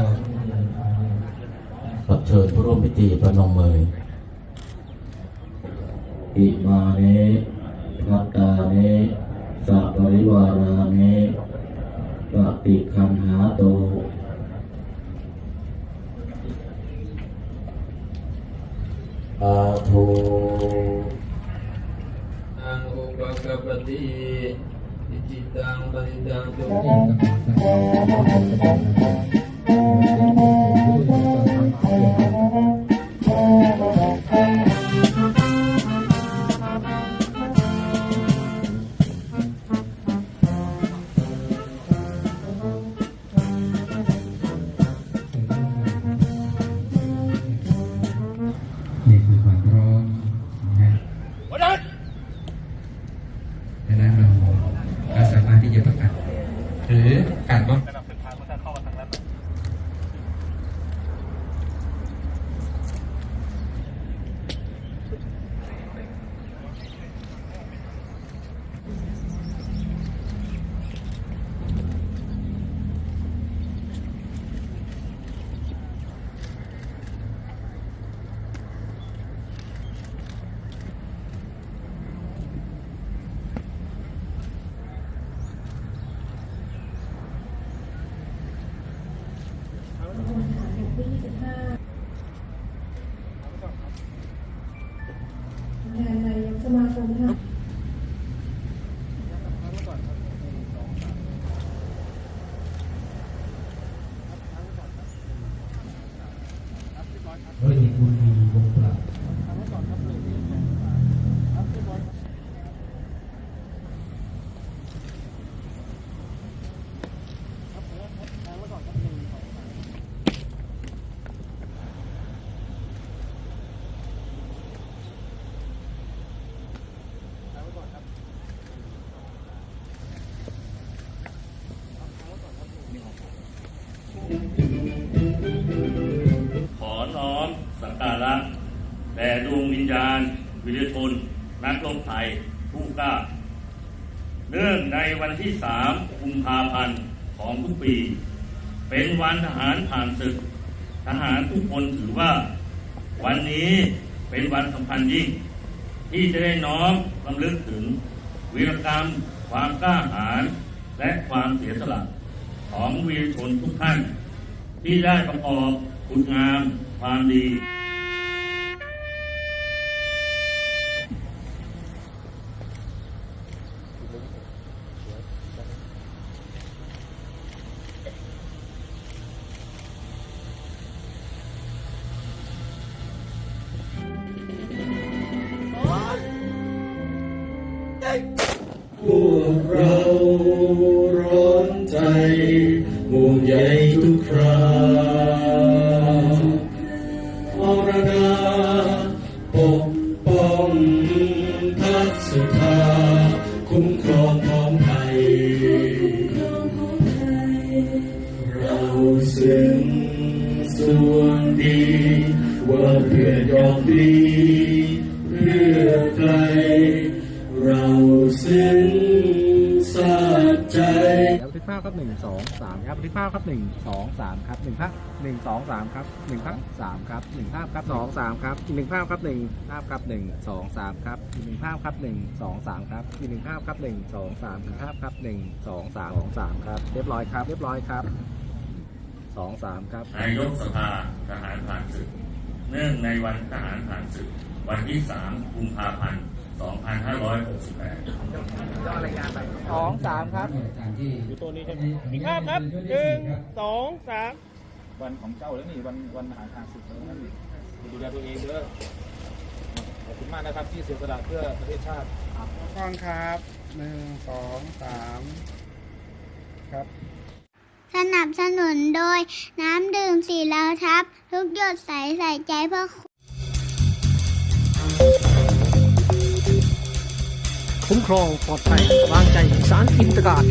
รัเชิญผู้ร่วมพิธีประนมมืออิมาเนพัตตาเนสัปริวาราเนปฏิคันหาโตอาทูอังอุปกปฏิอิจิตังปฏิตังตุ สามารถที่จะประกาศหรือการ ว่าแท สักการะแด่ดวงวิญญาณ วิริชน นักรบไทย ผู้กล้า เนื่องในวันที่สามกุมภาพันธ์ของทุกปี เป็นวันทหารผ่านศึก ทหารทุกคนถือว่า วันนี้เป็นวันสำคัญยิ่ง ที่จะได้น้อมรำลึกถึงวีรกรรม ความกล้าหาญและความเสียสละของวีรชนทุกท่าน ที่ได้ประกอบคุณงามความดี ร้อนใจห่วงใยทุกคราอรดาปกป้องทักสุธาคุ้มครองพ้องภัย เราซึ่งส่วนดีว่าเพื่อยอมดีเพื่อใครเราซึ่ง ภาพครับหนึ่งสองสามครับทึกภาพครับหนึ่งสองสามครับหนึ่งภาพหนึ่งสองสามครับหนึ่งภาพสามครับหนึ่งภาพครับสองสามครับหนึ่งภาพครับหนึ่งภาพครับหนึ่งสองสามครับอีหนึ่งภาพครับหนึ่งสองสามครับอีหนึ่งภาพครับหนึ่งสองสามหนึ่งภาพครับหนึ่งสองสามสองสามครับ เรียบร้อยครับ เรียบร้อยครับสองสามครับนายกสภาทหารผ่านศึก เนื่องในวันทหารผ่านศึก วันที่3กุมภาพันธ์ 2568สองสามครับอยู่ตัวนี้ใช่ไหมอีกภาพครับหนึ่งสองสามวันของเจ้าแล้วนี่วันวันอาหารทางศึกแล้วนี่ดูแลตัวเองเด้อขอบคุณมากนะครับที่เสียสละเพื่อประเทศชาติก่อนครับหนึ่งสองสามครับสนับสนุนโดยน้ำดื่มสีเหลาทับ ทุกหยดใสใส่ใจเพื่อคุ้ม ครองปลอดภัย วางใจสารอินตการ